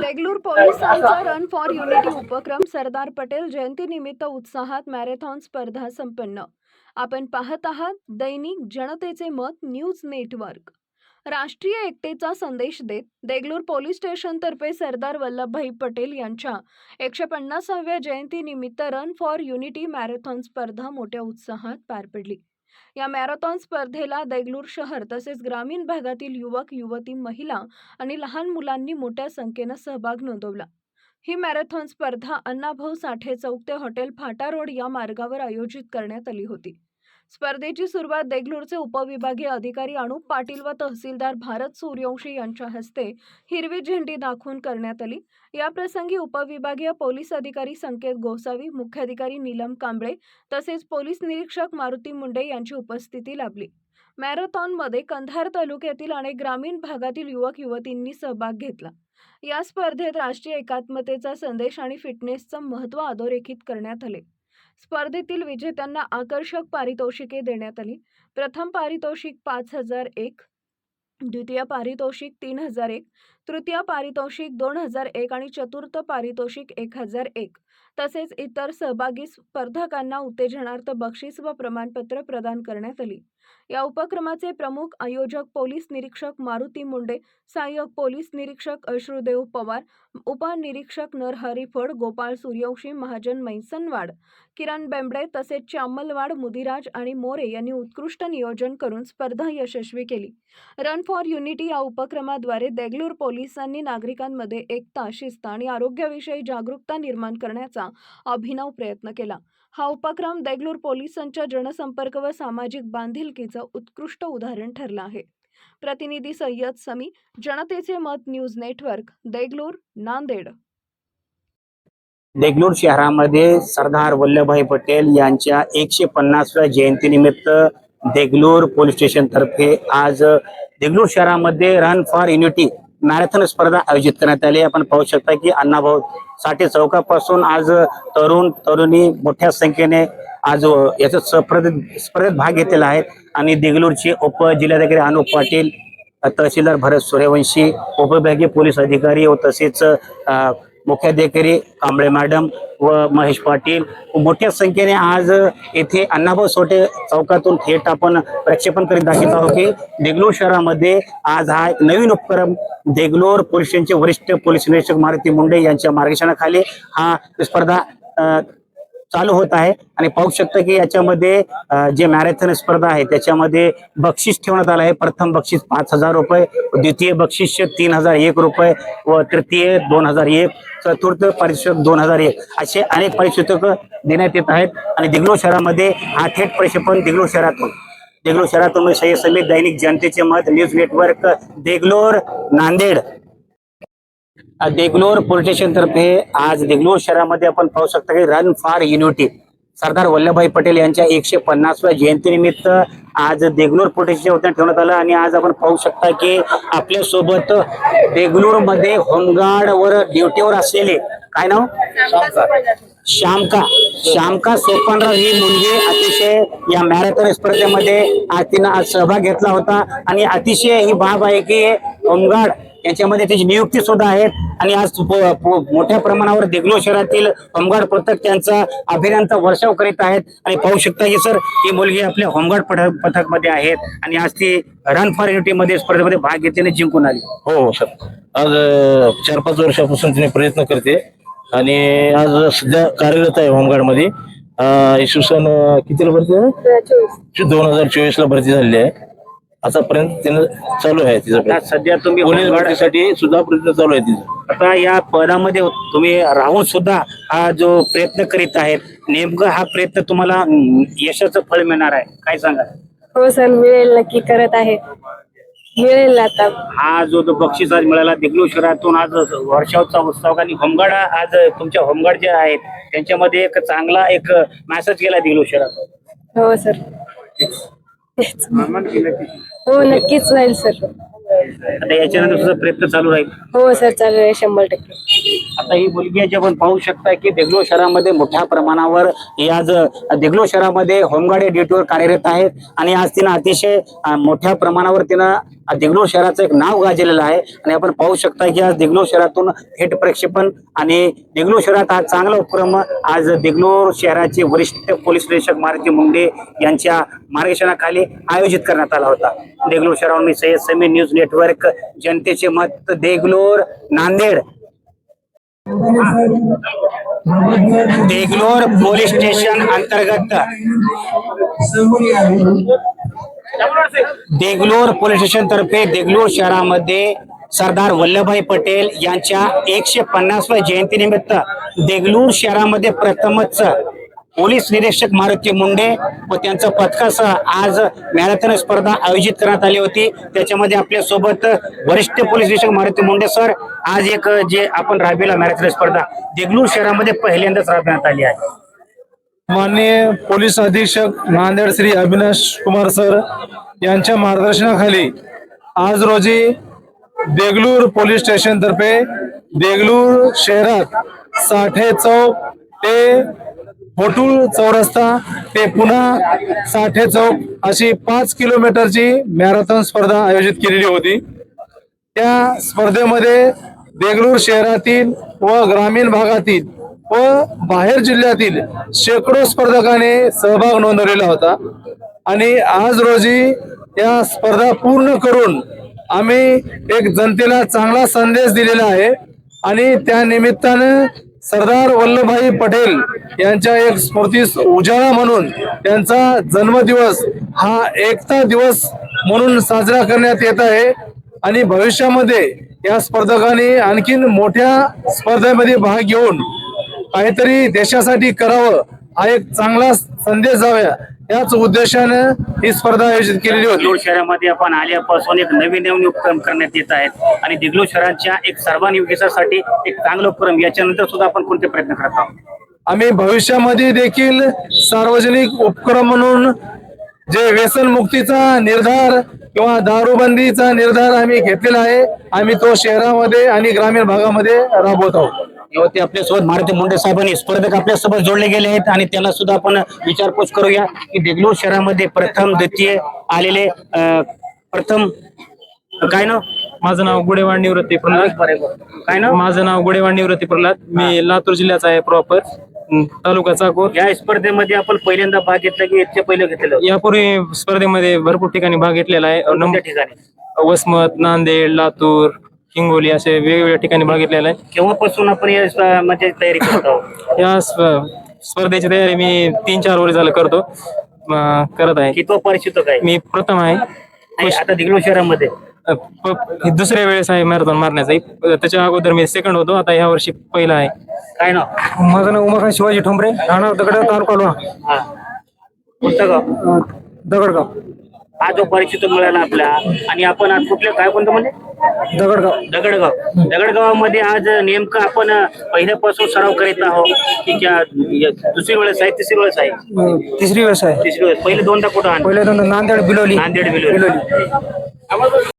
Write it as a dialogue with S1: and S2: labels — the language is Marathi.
S1: देगलूर पोलिसांचा रन फॉर युनिटी उपक्रम सरदार पटेल जयंतीनिमित्त उत्साहात मॅरेथॉन स्पर्धा संपन्न. आपण पाहत आहात दैनिक जनतेचे मत न्यूज नेटवर्क राष्ट्रीय एकतेचा संदेश देत देगलूर पोलीस स्टेशनतर्फे सरदार वल्लभभाई पटेल यांच्या एकशे पन्नासाव्या जयंतीनिमित्त रन फॉर युनिटी मॅरेथॉन स्पर्धा मोठ्या उत्साहात पार पडली. या मॅरेथॉन स्पर्धेला देगलूर शहर तसेच ग्रामीण भागातील युवक युवती महिला आणि लहान मुलांनी मोठ्या संख्येनं सहभाग नोंदवला. ही मॅरेथॉन स्पर्धा अण्णाभाऊ साठे चौक ते हॉटेल फाटा रोड या मार्गावर आयोजित करण्यात आली होती. स्पर्धेची सुरुवात देगलूरचे उपविभागीय अधिकारी अनुप पाटील व तहसीलदार भारत सूर्यवंशी यांच्या हस्ते हिरवी झेंडी दाखवून करण्यात आली. या प्रसंगी उपविभागीय पोलीस अधिकारी संकेत गोसावी मुख्याधिकारी नीलम कांबळे तसेच पोलीस निरीक्षक मारुती मुंडे यांची उपस्थिती लाभली. मॅरेथॉनमध्ये कंधार तालुक्यातील अनेक ग्रामीण भागातील युवक युवतींनी सहभाग घेतला. या स्पर्धेत राष्ट्रीय एकात्मतेचा संदेश आणि फिटनेसचं महत्त्व अधोरेखित करण्यात आले. स्पर्धेतील विजेत्यांना आकर्षक पारितोषिके देण्यात आली. प्रथम पारितोषिक पाच हजार एक द्वितीय पारितोषिक तीन हजार एक तृतीय पारितोषिक दोन हजार एक आणि चतुर्थ पारितोषिक एक हजार एक. तसेच इतर सहभागी स्पर्धकांना उत्तेजनार्थ बक्षीस व प्रमाणपत्र प्रदान करण्यात आली. या उपक्रमाचे प्रमुख आयोजक पोलीस निरीक्षक मारुती मुंडे सहाय्यक पोलीस निरीक्षक अश्रुदेव पवार उपनिरीक्षक नरहरी फड गोपाळ सूर्यवंशी महाजन मैसनवाड किरण बेंबडे तसेच चामलवाड मुदिराज आणि मोरे यांनी उत्कृष्ट नियोजन करून स्पर्धा यशस्वी केली. रन फॉर युनिटी या उपक्रमाद्वारे देगलूर पोलिसांनी नागरिकांमध्ये एकता शिस्त आणि आरोग्याविषयी जागरूकता निर्माण करण्याचा अभिनव प्रयत्न केला. हा उपक्रम देगलूर पोलिसांच्या जनसंपर्क व सामाजिक बांधिलकीचं उत्कृष्ट उदाहरण ठरलं आहे. प्रतिनिधी सय्यद समी जनतेचे मत न्यूज नेटवर्क देगलूर नांदेड.
S2: देगलूर शहरामध्ये सरदार वल्लभभाई पटेल यांच्या एकशे पन्नासव्या जयंतीनिमित्त देगलूर पोलीस स्टेशन तर्फे आज देगलूर शहरामध्ये रन फॉर युनिटी मॅरेथॉन स्पर्धा आयोजित करण्यात आली. आपण पाहू शकता की अण्णाभाऊ साठी चौकापासून आज तरुण तरुणी मोठ्या संख्येने आज याच्या स्पर्धेत स्पर्धेत भाग घेतलेला आहे. आणि देगलूरचे उपजिल्हाधिकारी अनुप पाटील तहसीलदार भरत सूर्यवंशी उपविभागीय पोलीस अधिकारी व तसेच मुख्याधिकारी कांबळे मॅडम व महेश पाटील. मोठ्या संख्येने आज येथे अण्णाभाऊ सोटे चौकातून थेट आपण प्रक्षेपण करीत दाखवत आहोत की देगलूर शहरामध्ये आज हा एक नवीन उपक्रम देगलोर पोलीस वरिष्ठ पोलीस निरीक्षक मारुती मुंडे यांच्या मार्गदर्शनाखाली हा स्पर्धा चालू होत आहे. आणि पाहू शकता की याच्यामध्ये जे मॅरेथॉन स्पर्धा आहे त्याच्यामध्ये बक्षीस ठेवण्यात आलं आहे. प्रथम बक्षीस पाच हजार रुपये द्वितीय बक्षीस तीन हजार एक रुपये व तृतीय दोन हजार एक चतुर्थ परिषद दोन हजार एक. असे अनेक परिषदक देण्यात येत आहेत. आणि दिग्लो शहरामध्ये हा थेट प्रक्षेपण दिग्लो शहरातून. देगलोर शहरातून मी समित दैनिक जनतेचे मत news network Deglur Nanded. Deglur police station तर्फे आज देगलूर शहरामध्ये आपण पाहू शकता की run for unity. Sardar Vallabhbhai Patel यांच्या एकशे पन्नासव्या जयंतीनिमित्त आज देगलूर पोलीस स्टेशन वतीने ठेवण्यात आलं आणि आज आपण पाहू शकता की आपल्यासोबत देगलूरमध्ये होमगार्ड वर ड्युटीवर असलेले काय नाव? श्यामका. श्यामका सोपानराव ही मुलगी अतिशय या मॅरेथॉन स्पर्धेमध्ये आज तिनं आज सहभाग घेतला होता. आणि अतिशय ही बाब आहे की होमगार्ड यांच्यामध्ये त्याची नियुक्ती सुद्धा आहे. आणि आज मोठ्या प्रमाणावर देगलूर शहरातील होमगार्ड पथक त्यांचा अभियानाचा वर्षाव करीत आहेत. आणि पाहू शकता की सर ही मुलगी आपल्या होमगार्ड पथक पथकमध्ये आहेत. आणि आज ती रन फॉर युनिटी मध्ये स्पर्धेमध्ये भाग घेतल्याने जिंकून आली.
S3: हो हो सर. आज चार पाच वर्षापासून तिने प्रयत्न करते. आणि आज सध्या कार्यरत आहे होमगार्डमध्ये. इसवी सन कितीला भरती आहे? दोन हजार चोवीस ला भरती झालेली आहे. आतापर्यंत तिनं चालू आहे तिचा
S2: आता
S3: प्रयत्न.
S2: सध्या तुम्ही
S3: पोलीस
S2: होमगार्ड
S3: भरतीसाठी सुद्धा प्रयत्न चालू आहे तिचा.
S2: आता या पदामध्ये तुम्ही राहून सुद्धा हा जो प्रयत्न करीत आहेत नेमकं हा प्रयत्न तुम्हाला अं, यशाचं फळ मिळणार आहे. काय सांगा
S4: हो सर मिळेल नक्की करत आहे. मिळेल आता.
S2: हा जो तो बक्षीस आज मिळाला देगलूर शहरातून आज वर्षावचा उत्सव आणि होमगार्ड आज तुमच्या होमगार्ड जे आहेत त्यांच्यामध्ये एक चांगला एक मेसेज गेला देगलूर शहरात
S4: हो सर. तेच. हो नक्कीच होईल सर.
S2: आता याच्यानंतर सुद्धा प्रयत्न चालू राहील?
S4: हो सर चालू आहे शंभर टक्के.
S2: आता ही मुलगी आहे जी आपण पाहू शकता की देगलूर शहरामध्ये मोठ्या प्रमाणावर ही आज देगलूर शहरामध्ये होमगार्ड ड्युटीवर कार्यरत आहेत. आणि आज तिनं अतिशय अं, मोठ्या प्रमाणावर तिनं देगलूर शहराचं एक नाव गाजलेलं आहे. आणि आपण पाहू शकता की आज देगलूर शहरातून थेट प्रक्षेपण आणि देगलूर शहरात हा चांगला उपक्रम आज दिग्लोर शहराचे वरिष्ठ पोलीस निरीक्षक मारुती मुंडे यांच्या मार्गदर्शनाखाली आयोजित करण्यात आला होता. देगलोर शहरावर मी सय्यद समी न्यूज नेटवर्क जनतेचे मत देगलोर नांदेड. देगलोर पोलीस स्टेशन अंतर्गत. देगलोर पोलीस स्टेशन तर्फे देगलूर शहरामध्ये सरदार वल्लभभाई पटेल यांच्या एकशे पन्नासव्या जयंतीनिमित्त देगलूर शहरामध्ये प्रथमच पोलीस निरीक्षक मारुती मुंडे व त्यांचं पथकासह आज मॅरेथॉन स्पर्धा आयोजित करण्यात आली होती. त्याच्यामध्ये आपल्यासोबत वरिष्ठ पोलीस निरीक्षक मारुती मुंडे सर आज एक जे आपण राबविला मॅरेथॉन स्पर्धा देगलूर शहरामध्ये पहिल्यांदाच राबविण्यात आली आहे.
S5: माननीय पोलीस अधीक्षक नांदेड श्री अविनाश कुमार सर यांच्या मार्गदर्शनाखाली आज रोजी देगलूर पोलीस स्टेशन तर्फे देगलूर शहरात साठे चौक ते होटूळ चौरस्ता ते पुन्हा साठे चौक अशी पाच किलोमीटरची मॅरेथॉन स्पर्धा आयोजित केलेली होती. त्या स्पर्धेमध्ये देगलूर शहरातील व ग्रामीण भागातील व बाहेर जिल्ह्यातील शेकडो स्पर्धकाने सहभाग नोंदवलेला होता. आणि आज रोजी या स्पर्धा पूर्ण करून आम्ही एक जनतेला चांगला संदेश दिलेला आहे. आणि त्या निमित्तानं सरदार वल्लभभाई पटेल यांच्या एक स्मृतीस उजाळा म्हणून त्यांचा जन्मदिवस हा एकता दिवस म्हणून साजरा करण्यात येत आहे. आणि भविष्यामध्ये या स्पर्धकांनी आणखीन मोठ्या स्पर्धेमध्ये भाग घेऊन काहीतरी देशासाठी करावं हा एक चांगला संदेश जाव्या याच उद्देशानं ही स्पर्धा आयोजित केलेली होती.
S2: देगलूर शहरामध्ये आपण आल्यापासून एक नवीन नवीन उपक्रम करण्यात येत आहेत आणि देगलूर शहराच्या एक सर्वांगीण विकासासाठी एक चांगला उपक्रम याच्यानंतर सुद्धा आपण कोणते प्रयत्न करत आहोत?
S5: आम्ही भविष्यामध्ये देखील सार्वजनिक उपक्रम म्हणून जे व्यसन मुक्तीचा निर्धार किंवा दारूबंदीचा निर्धार आम्ही घेतलेला आहे आम्ही तो शहरामध्ये आणि ग्रामीण भागामध्ये राबवत आहोत.
S2: होते आपल्यासोबत मारुती मुंडे साहेबांनी स्पर्धक आपल्यासोबत जोडले गेले आहेत आणि त्यांना सुद्धा आपण विचारपूस करूया की देगलूर शहरामध्ये प्रथम द्वितीय आलेले प्रथम काय नाव?
S6: माझं नाव गुडेवाड निवृत्ती प्रल्हाद.
S2: काय नाव?
S6: माझं नाव गुडेवाड निवृत्ती प्रल्हाद. मी लातूर जिल्ह्याचा आहे प्रॉपर तालुका चाकूर.
S2: या स्पर्धेमध्ये आपण पहिल्यांदा भाग घेतला की याच्या पहिलं घेतलेलं?
S6: यापूर्वी स्पर्धेमध्ये भरपूर ठिकाणी भाग घेतलेला आहे. नंबर-
S2: ठिकाणी?
S6: वसमत नांदेड लातूर हिंगोली असे वेगवेगळ्या ठिकाणी भाग घेतलेला आहे.
S2: केव्हापासून आपण या स्प- म्हणजे तयारी करत?
S6: या स्प- स्पर्धेची तयारी मी तीन चार वर्ष झालं करतो. अं, करत आहे.
S2: कितवा परिचित काय
S6: मी प्रथम आहे.
S2: नाही, आता शहरामध्ये?
S6: अं, प- ही दुसऱ्या वेळेस आहे मॅरेथॉन मारण्याचा. त्याच्या अगोदर मी सेकंड होतो. आता ह्या वर्षी पहिला आहे.
S2: काय नाव?
S6: माझं नाव उमाकांत शिवाजी ठोंबरे. राहणार दगड तालुका
S2: हा. कोणतं गाव?
S6: दगडगाव.
S2: हा जो परिचित मिळाला आपला आणि आपण आज कुठल्या काय कोणतं म्हणजे?
S6: दगडगाव.
S2: दगडगाव. दगडगावामध्ये आज नेमकं आपण पहिल्यापासून सराव करीत आहोत की क्या या दुसरी वेळेस आहे तिसरी वेळेस आहे?
S6: तिसरी वेळेस आहे.
S2: तिसरी वेळेस. पहिले दोनदा कुठं आणलं?
S6: पहिले दोन नांदेड बिलोली.
S2: नांदेड बिलोली.